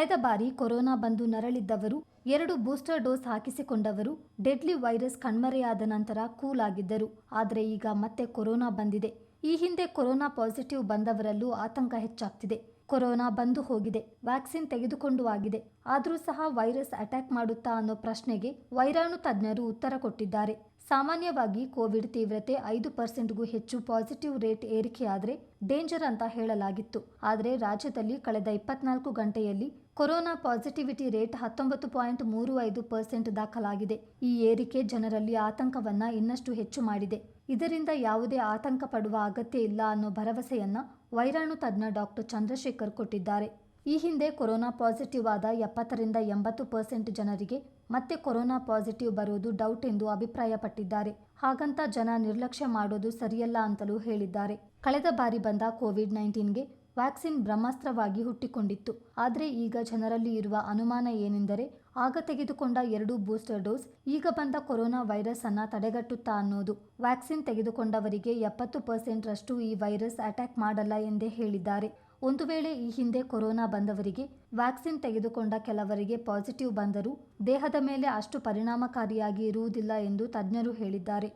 ಕಳೆದ ಬಾರಿ ಕೊರೋನಾ ಬಂದು ನರಳಿದ್ದವರು, ಎರಡು ಬೂಸ್ಟರ್ ಡೋಸ್ ಹಾಕಿಸಿಕೊಂಡವರು, ಡೆಡ್ಲಿ ವೈರಸ್ ಕಣ್ಮರೆಯಾದ ನಂತರ ಕೂಲ್ ಆಗಿದ್ದರು. ಆದರೆ ಈಗ ಮತ್ತೆ ಕೊರೋನಾ ಬಂದಿದೆ. ಈ ಹಿಂದೆ ಕೊರೋನಾ ಪಾಸಿಟಿವ್ ಬಂದವರಲ್ಲೂ ಆತಂಕ ಹೆಚ್ಚಾಗ್ತಿದೆ. ಕೊರೋನಾ ಬಂದು ಹೋಗಿದೆ. ವ್ಯಾಕ್ಸಿನ್ ತೆಗೆದುಕೊಂಡು ಆಗಿದೆ. ಆದರೂ ಸಹ ವೈರಸ್ ಅಟ್ಯಾಕ್ ಮಾಡುತ್ತಾ ಅನ್ನೋ ಪ್ರಶ್ನೆಗೆ ವೈರಾಣು ತಜ್ಞರು ಉತ್ತರ ಕೊಟ್ಟಿದ್ದಾರೆ. ಸಾಮಾನ್ಯವಾಗಿ ಕೋವಿಡ್ ತೀವ್ರತೆ ಐದು ಪರ್ಸೆಂಟ್ಗೂ ಹೆಚ್ಚು ಪಾಸಿಟಿವ್ ರೇಟ್ ಏರಿಕೆಯಾದರೆ ಡೇಂಜರ್ ಅಂತ ಹೇಳಲಾಗಿತ್ತು. ಆದರೆ ರಾಜ್ಯದಲ್ಲಿ ಕಳೆದ ಇಪ್ಪತ್ನಾಲ್ಕು ಗಂಟೆಯಲ್ಲಿ ಕೊರೋನಾ ಪಾಸಿಟಿವಿಟಿ ರೇಟ್ ಹತ್ತೊಂಬತ್ತು ಪಾಯಿಂಟ್ ಮೂರು ಐದು ಪರ್ಸೆಂಟ್ ದಾಖಲಾಗಿದೆ. ಈ ಏರಿಕೆ ಜನರಲ್ಲಿ ಆತಂಕವನ್ನ ಇನ್ನಷ್ಟು ಹೆಚ್ಚು ಮಾಡಿದೆ. ಇದರಿಂದ ಯಾವುದೇ ಆತಂಕ ಪಡುವ ಅಗತ್ಯ ಇಲ್ಲ ಅನ್ನೋ ಭರವಸೆಯನ್ನ ವೈರಾಣು ತಜ್ಞ ಡಾಕ್ಟರ್ ಚಂದ್ರಶೇಖರ್ ಕೊಟ್ಟಿದ್ದಾರೆ. ಈ ಹಿಂದೆ ಕೊರೋನಾ ಪಾಸಿಟಿವ್ ಆದ ಎಪ್ಪತ್ತರಿಂದ ಎಂಬತ್ತು ಪರ್ಸೆಂಟ್ ಜನರಿಗೆ ಮತ್ತೆ ಕೊರೋನಾ ಪಾಸಿಟಿವ್ ಬರೋದು ಡೌಟ್ ಎಂದು ಅಭಿಪ್ರಾಯಪಟ್ಟಿದ್ದಾರೆ. ಹಾಗಂತ ಜನ ನಿರ್ಲಕ್ಷ್ಯ ಮಾಡೋದು ಸರಿಯಲ್ಲ ಅಂತಲೂ ಹೇಳಿದ್ದಾರೆ. ಕಳೆದ ಬಾರಿ ಬಂದ ಕೋವಿಡ್ ನೈನ್ಟೀನ್ಗೆ ವ್ಯಾಕ್ಸಿನ್ ಬ್ರಹ್ಮಾಸ್ತ್ರವಾಗಿ ಹುಟ್ಟಿಕೊಂಡಿತ್ತು. ಆದರೆ ಈಗ ಜನರಲ್ಲಿ ಇರುವ ಅನುಮಾನ ಏನೆಂದರೆ, ಆಗ ತೆಗೆದುಕೊಂಡ ಎರಡು ಬೂಸ್ಟರ್ ಡೋಸ್ ಈಗ ಬಂದ ಕೊರೋನಾ ವೈರಸ್ ಅನ್ನ ತಡೆಗಟ್ಟುತ್ತಾ ಅನ್ನೋದು. ವ್ಯಾಕ್ಸಿನ್ ತೆಗೆದುಕೊಂಡವರಿಗೆ ಎಪ್ಪತ್ತು ಪರ್ಸೆಂಟ್ ರಷ್ಟು ಈ ವೈರಸ್ ಅಟ್ಯಾಕ್ ಮಾಡಲ್ಲ ಎಂದೇ ಹೇಳಿದ್ದಾರೆ. ಒಂದು ವೇಳೆ ಈ ಹಿಂದೆ ಕೊರೋನಾ ಬಂದವರಿಗೆ ವ್ಯಾಕ್ಸಿನ್ ತೆಗೆದುಕೊಂಡ ಕೆಲವರಿಗೆ ಪಾಸಿಟಿವ್ ಬಂದರೂ ದೇಹದ ಮೇಲೆ ಅಷ್ಟು ಪರಿಣಾಮಕಾರಿಯಾಗಿ ಇರುವುದಿಲ್ಲ ಎಂದು ತಜ್ಞರು ಹೇಳಿದ್ದಾರೆ.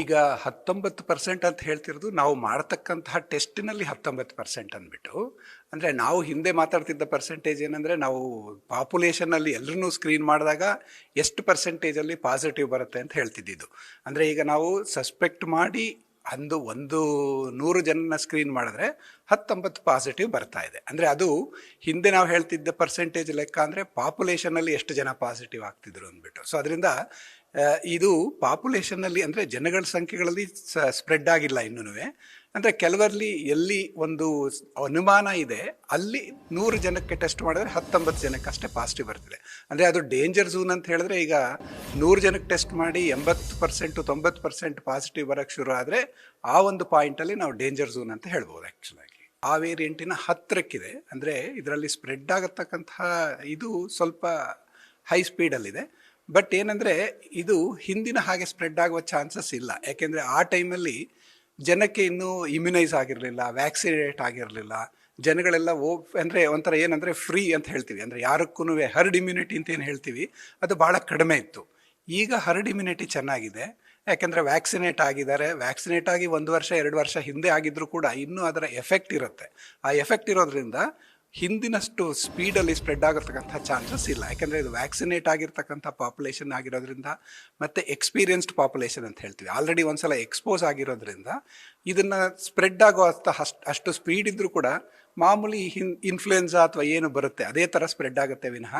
ಈಗ ಹತ್ತೊಂಬತ್ತು ಪರ್ಸೆಂಟ್ ಅಂತ ಹೇಳ್ತಿರೋದು ನಾವು ಮಾಡ್ತಕ್ಕಂತಹ ಟೆಸ್ಟಿನಲ್ಲಿ ಹತ್ತೊಂಬತ್ತು ಪರ್ಸೆಂಟ್ ಅಂದ್ಬಿಟ್ಟು, ಅಂದರೆ ನಾವು ಹಿಂದೆ ಮಾತಾಡ್ತಿದ್ದ ಪರ್ಸೆಂಟೇಜ್ ಏನಂದರೆ ನಾವು ಪಾಪ್ಯುಲೇಷನಲ್ಲಿ ಎಲ್ಲರನ್ನೂ ಸ್ಕ್ರೀನ್ ಮಾಡಿದಾಗ ಎಷ್ಟು ಪರ್ಸೆಂಟೇಜಲ್ಲಿ ಪಾಸಿಟಿವ್ ಬರುತ್ತೆ ಅಂತ ಹೇಳ್ತಿದ್ದಿದ್ದು. ಅಂದರೆ ಈಗ ನಾವು ಸಸ್ಪೆಕ್ಟ್ ಮಾಡಿ ಅಂದು ಒಂದು ನೂರು ಜನನ ಸ್ಕ್ರೀನ್ ಮಾಡಿದ್ರೆ ಹತ್ತೊಂಬತ್ತು ಪಾಸಿಟಿವ್ ಬರ್ತಾ ಇದೆ. ಅಂದರೆ ಅದು ಹಿಂದೆ ನಾವು ಹೇಳ್ತಿದ್ದ ಪರ್ಸೆಂಟೇಜ್ ಲೆಕ್ಕ ಅಂದರೆ ಪಾಪ್ಯುಲೇಷನಲ್ಲಿ ಎಷ್ಟು ಜನ ಪಾಸಿಟಿವ್ ಆಗ್ತಿದ್ರು ಅಂದ್ಬಿಟ್ಟು. ಸೊ ಅದರಿಂದ ಇದು ಪಾಪ್ಯುಲೇಷನ್ನಲ್ಲಿ ಅಂದರೆ ಜನಗಳ ಸಂಖ್ಯೆಗಳಲ್ಲಿ ಸ್ಪ್ರೆಡ್ ಆಗಿಲ್ಲ ಇನ್ನೂ ಅಂದರೆ ಕೆಲವರಲ್ಲಿ ಎಲ್ಲಿ ಒಂದು ಅನುಮಾನ ಇದೆ, ಅಲ್ಲಿ ನೂರು ಜನಕ್ಕೆ ಟೆಸ್ಟ್ ಮಾಡಿದ್ರೆ ಹತ್ತೊಂಬತ್ತು ಜನಕ್ಕೆ ಅಷ್ಟೇ ಪಾಸಿಟಿವ್ ಬರ್ತದೆ. ಅಂದರೆ ಅದು ಡೇಂಜರ್ ಝೂನ್ ಅಂತ ಹೇಳಿದ್ರೆ ಈಗ ನೂರು ಜನಕ್ಕೆ ಟೆಸ್ಟ್ ಮಾಡಿ ಎಂಬತ್ತು ಪರ್ಸೆಂಟು ತೊಂಬತ್ತು ಪರ್ಸೆಂಟ್ ಪಾಸಿಟಿವ್ ಬರೋಕ್ಕೆ ಶುರು ಆದರೆ ಆ ಒಂದು ಪಾಯಿಂಟಲ್ಲಿ ನಾವು ಡೇಂಜರ್ ಝೂನ್ ಅಂತ ಹೇಳ್ಬೋದು ಆ್ಯಕ್ಚುಲಾಗಿ ಆ ವೇರಿಯಂಟಿನ ಹತ್ತಿರಕ್ಕಿದೆ ಅಂದರೆ ಇದರಲ್ಲಿ ಸ್ಪ್ರೆಡ್ ಆಗತಕ್ಕಂತಹ ಇದು ಸ್ವಲ್ಪ ಹೈ ಸ್ಪೀಡಲ್ಲಿದೆ ಬಟ್ ಏನಂದರೆ, ಇದು ಹಿಂದಿನ ಹಾಗೆ ಸ್ಪ್ರೆಡ್ ಆಗುವ ಚಾನ್ಸಸ್ ಇಲ್ಲ. ಯಾಕೆಂದರೆ ಆ ಟೈಮಲ್ಲಿ ಜನಕ್ಕೆ ಇನ್ನೂ ಇಮ್ಯುನೈಸ್ ಆಗಿರಲಿಲ್ಲ ವ್ಯಾಕ್ಸಿನೇಟ್ ಆಗಿರಲಿಲ್ಲ. ಜನಗಳೆಲ್ಲ ಓ ಅಂದರೆ ಒಂಥರ ಏನಂದರೆ ಫ್ರೀ ಅಂತ ಹೇಳ್ತೀವಿ. ಅಂದರೆ ಯಾರಕ್ಕೂ ಹರ್ಡ್ ಇಮ್ಯುನಿಟಿ ಅಂತ ಏನು ಹೇಳ್ತೀವಿ, ಅದು ಭಾಳ ಕಡಿಮೆ ಇತ್ತು. ಈಗ ಹರ್ಡ್ ಇಮ್ಯುನಿಟಿ ಚೆನ್ನಾಗಿದೆ. ಯಾಕೆಂದರೆ ವ್ಯಾಕ್ಸಿನೇಟ್ ಆಗಿದ್ದಾರೆ. ವ್ಯಾಕ್ಸಿನೇಟ್ ಆಗಿ ಒಂದು ವರ್ಷ, ಎರಡು ವರ್ಷ ಹಿಂದೆ ಆಗಿದ್ರೂ ಕೂಡ ಇನ್ನೂ ಅದರ ಎಫೆಕ್ಟ್ ಇರುತ್ತೆ. ಆ ಎಫೆಕ್ಟ್ ಇರೋದ್ರಿಂದ ಹಿಂದಿನಷ್ಟು ಸ್ಪೀಡಲ್ಲಿ ಸ್ಪ್ರೆಡ್ ಆಗಿರ್ತಕ್ಕಂಥ ಚಾನ್ಸಸ್ ಇಲ್ಲ. ಯಾಕೆಂದರೆ ಇದು ವ್ಯಾಕ್ಸಿನೇಟ್ ಆಗಿರ್ತಕ್ಕಂಥ ಪಾಪ್ಯುಲೇಷನ್ ಆಗಿರೋದ್ರಿಂದ ಮತ್ತು ಎಕ್ಸ್ಪೀರಿಯನ್ಸ್ಡ್ ಪಾಪ್ಯುಲೇಷನ್ ಅಂತ ಹೇಳ್ತೀವಿ. ಆಲ್ರೆಡಿ ಒಂದ್ಸಲ ಎಕ್ಸ್ಪೋಸ್ ಆಗಿರೋದ್ರಿಂದ ಇದನ್ನು ಸ್ಪ್ರೆಡ್ ಆಗೋ ಅಷ್ಟು ಅಷ್ಟು ಸ್ಪೀಡ್ ಇದ್ದರೂ ಕೂಡ ಮಾಮೂಲಿ ಹಿನ್ ಇನ್ಫ್ಲುಯೆನ್ಸಾ ಅಥವಾ ಏನು ಬರುತ್ತೆ, ಅದೇ ಥರ ಸ್ಪ್ರೆಡ್ ಆಗುತ್ತೆ ವಿನಃ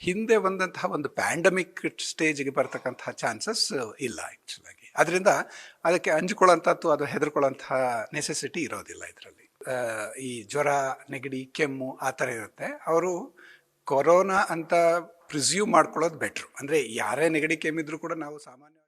ಹಿಂದೆ ಬಂದಂತಹ ಒಂದು ಪ್ಯಾಂಡಮಿಕ್ ಸ್ಟೇಜ್ಗೆ ಬರ್ತಕ್ಕಂತಹ ಚಾನ್ಸಸ್ ಇಲ್ಲ ಆ್ಯಕ್ಚುಲಾಗಿ ಅದರಿಂದ ಅದಕ್ಕೆ ಅಂಜಿಕೊಳ್ಳೋಂಥದ್ದು ಅದು ಹೆದರ್ಕೊಳ್ಳೋಂತಹ ನೆಸೆಸಿಟಿ ಇರೋದಿಲ್ಲ ಇದರಲ್ಲಿ. ಈ ಜ್ವರ, ನೆಗಡಿ, ಕೆಮ್ಮು ಆ ಥರ ಇರುತ್ತೆ. ಅವರು ಕೊರೋನಾ ಅಂತ ಪ್ರಿಸ್ಯೂಮ್ ಮಾಡ್ಕೊಳ್ಳೋದು ಬೆಟ್ರು ಅಂದರೆ ಯಾರೇ ನೆಗಡಿ ಕೆಮ್ಮಿದ್ರು ಕೂಡ ನಾವು ಸಾಮಾನ್ಯ